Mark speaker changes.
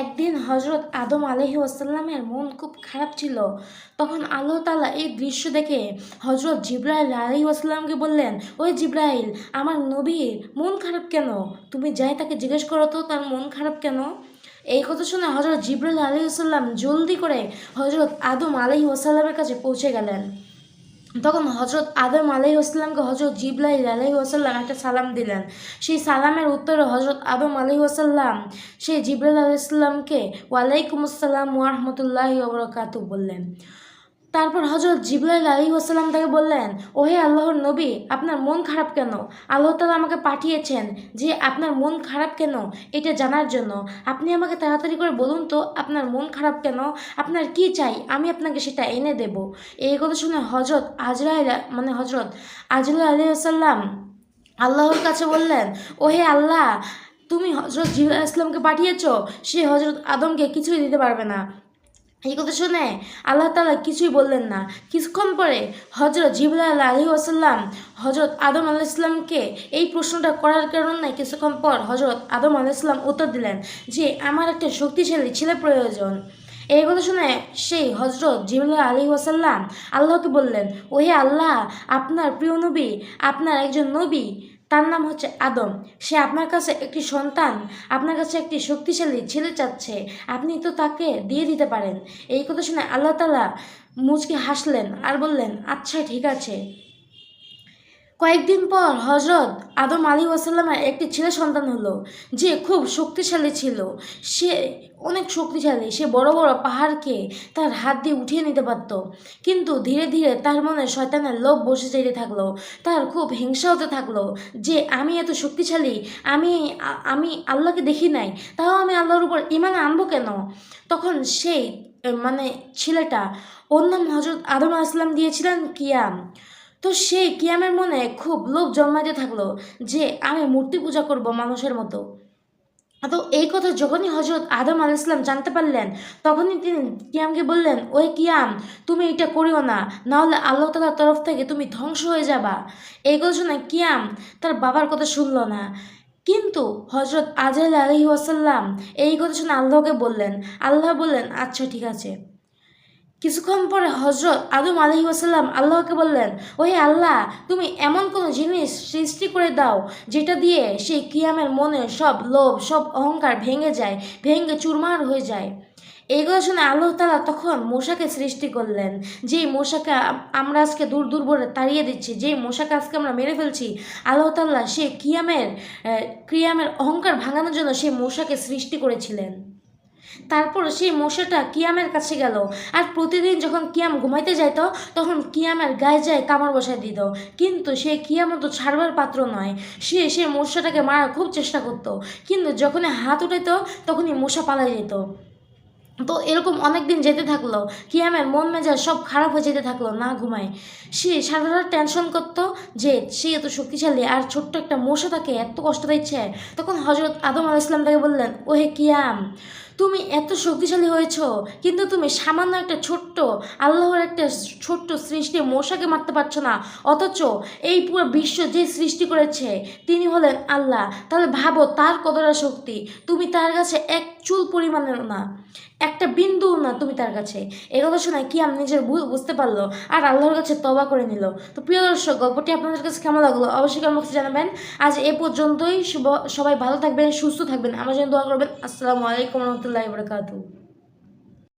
Speaker 1: একদিন হজরত আদম আলহি ওয়াসাল্লামের মন খুব খারাপ ছিল। তখন আল্লাহ তাআলা এই দৃশ্য দেখে হজরত জিব্রাইল আলহি ওয়াসাল্লামকে বললেন, ওই জিব্রাইল, আমার নবীর মন খারাপ কেন? তুমি যাই তাকে জিজ্ঞেস করো তো, তার মন খারাপ কেন? এই কথা শুনে হজরত জিব্রাইল আলহি ওয়াসাল্লাম জলদি করে হজরত আদম আলহি ওয়াসাল্লামের কাছে পৌঁছে গেলেন। তখন হজরত আদম আলাই আসসালামকে হজরত জিবলাই আলাহি আসাল্লাম একটা সালাম দিলেন। সেই সালামের উত্তরে হজরত আদম আলহি আসাল্লাম সেই জিবরাল আলাইসাল্লামকে ওয়ালাইকুম আসসালাম ওয়ারহমতুল্লাহ ওবরাকাতু বললেন। তারপর হজরত জিবরাইল আলী ওসাল্লাম তাকে বললেন, ওহে আল্লাহর নবী, আপনার মন খারাপ কেন? আল্লাহ তালা আমাকে পাঠিয়েছেন যে আপনার মন খারাপ কেন এটা জানার জন্য। আপনি আমাকে তাড়াতাড়ি করে বলুন তো আপনার মন খারাপ কেন? আপনার কি চাই? আমি আপনাকে সেটা এনে দেব। এই কথা শুনে হজরত আজরাইল মানে হজরত আজরুল আলী আসাল্লাম আল্লাহর কাছে বললেন, ওহে আল্লাহ, তুমি হজরত জিবুল ইসলামকে পাঠিয়েছ, সে হজরত আদমকে কিছুই দিতে পারবে না। এই কথা শুনে আল্লাহ তালা কিছুই বললেন না। কিছুক্ষণ পরে হজরত জিবুল্লাহ আলহি আসাল্লাম হজরত আদম আলাহ ইসলামকে এই প্রশ্নটা করার কারণে কিছুক্ষণ পর হজরত আদম আলাহ ইসলাম উত্তর দিলেন যে, আমার একটা শক্তিশালী ছেলে প্রয়োজন। এই কথা শুনে সেই হজরত জিবুল্লাহ আলী ওয়াসাল্লাম আল্লাহকে বললেন, ওহে আল্লাহ, আপনার প্রিয় নবী, আপনার একজন নবী তার নাম হচ্ছে আদম। সে আপনার কাছে একটি সন্তান, আপনার কাছে একটি শক্তিশালী ছেলে চাচ্ছে, আপনি তো তাকে দিয়ে দিতে পারেন। এই কথা শুনে আল্লাহ তালা মুচকে হাসলেন আর বললেন আচ্ছা ঠিক আছে। কয়েকদিন পর হজরত আদম আলী ওয়াসাল্লামের একটি ছেলে সন্তান হলো, যে খুব শক্তিশালী ছিল। সে অনেক শক্তিশালী, সে বড় বড় পাহাড়কে তার হাত দিয়ে উঠিয়ে নিতে পারত। কিন্তু ধীরে ধীরে তার মনে শয়তানের লোভ বসে যেতে থাকল। তার খুব হিংসা হতে থাকল যে, আমি এত শক্তিশালী, আমি আমি আল্লাহকে দেখি নাই, তাও আমি আল্লাহর উপর ইমান আনব কেন? তখন সেই মানে ছেলেটা নাম হজরত আদম আসলাম দিয়েছিলেন কিয়াম। তো সেই কিয়ামের মনে খুব লোভ জন্মাইতে থাকল যে আমি মূর্তি পূজা করব মানুষের মতো। তো এই কথা যখনই হজরত আদম আল ইসলাম জানতে পারলেন, তখনই তিনি কিয়ামকে বললেন ওই কিয়াম, তুমি এটা করিও না, নাহলে আল্লাহ তালার তরফ থেকে তুমি ধ্বংস হয়ে যাবা। এই কথা শুনে কিয়াম তার বাবার কথা শুনল না। কিন্তু হজরত আজহাল আলহি ওয়াসাল্লাম এই কথা শুনে আল্লাহকে বললেন। আল্লাহ বললেন আচ্ছা ঠিক আছে। কিছুক্ষণ পরে হজরত আদম আলহি ওয়াসাল্লাম আল্লাহকে বললেন ওই আল্লাহ, তুমি এমন কোনো জিনিস সৃষ্টি করে দাও যেটা দিয়ে সেই কিয়ামের মনে সব লোভ, সব অহংকার ভেঙে যায়, ভেঙে চুরমার হয়ে যায়? এই কথা শুনে আল্লাহ তালা তখন মশাকে সৃষ্টি করলেন, যেই মশাকে আমরা আজকে দূর দূর বলে তাড়িয়ে দিচ্ছি, যেই মশাকে আজকে আমরা মেরে ফেলছি, আল্লাহ তাল্লাহ সে কিয়ামের ক্রিয়ামের অহংকার ভাঙানোর জন্য সেই মশাকে সৃষ্টি করেছিলেন। তারপর সেই মশাটা কিয়ামের কাছে গেল। আর প্রতিদিন যখন কিয়াম ঘুমাইতে যাইত, তখন কিয়ামের গায়ে যায় কামড় বসায় দিত। কিন্তু সে কিয়াম তো ছাড়বার পাত্র নয়। সে সে মশাটাকে মারার খুব চেষ্টা করত। কিন্তু যখনই হাত উঠাইত, তখনই মশা পালাই যেত। তো এরকম অনেক দিন যেতে থাকল, কিয়ামের মন মেজাজ সব খারাপ হয়ে যেতে থাকল, না ঘুমায়। সে সারা টেনশন করতো যে সে এত শক্তিশালী আর ছোট্ট একটা মশা তাকে এত কষ্ট দিচ্ছে। তখন হজরত আদম আল ইসলাম তাকে বললেন, ওহে কিয়াম, তুমি এত শক্তিশালী হয়েছ, কিন্তু তুমি সামান্য একটা ছোট্ট, আল্লাহর একটা ছোট্ট সৃষ্টি মশাকে মারতে পারছ না। অথচ এই পুরো বিশ্ব যে সৃষ্টি করেছে, তিনি হলেন আল্লাহ। তাহলে ভাবো তার কতটা শক্তি, তুমি তার কাছে এক চুল পরিমাণের না। একটা বিন্দু না তুমি তার কাছে। এ কথা শোনায় কি আমি নিজের ভুল বুঝতে পারল আর আল্লাহর কাছে তবা করে নিল। তো প্রিয় দর্শক, গল্পটি আপনাদের কাছে কেমন লাগল অবশ্যই কমেন্ট জানাবেন। আজ এ পর্যন্তই সবাই ভালো থাকবেন, সুস্থ থাকবেন। আমার জন্য দোয়া করবেন। আসসালামু আলাইকুম রহমতুল্লাহ বরকাতু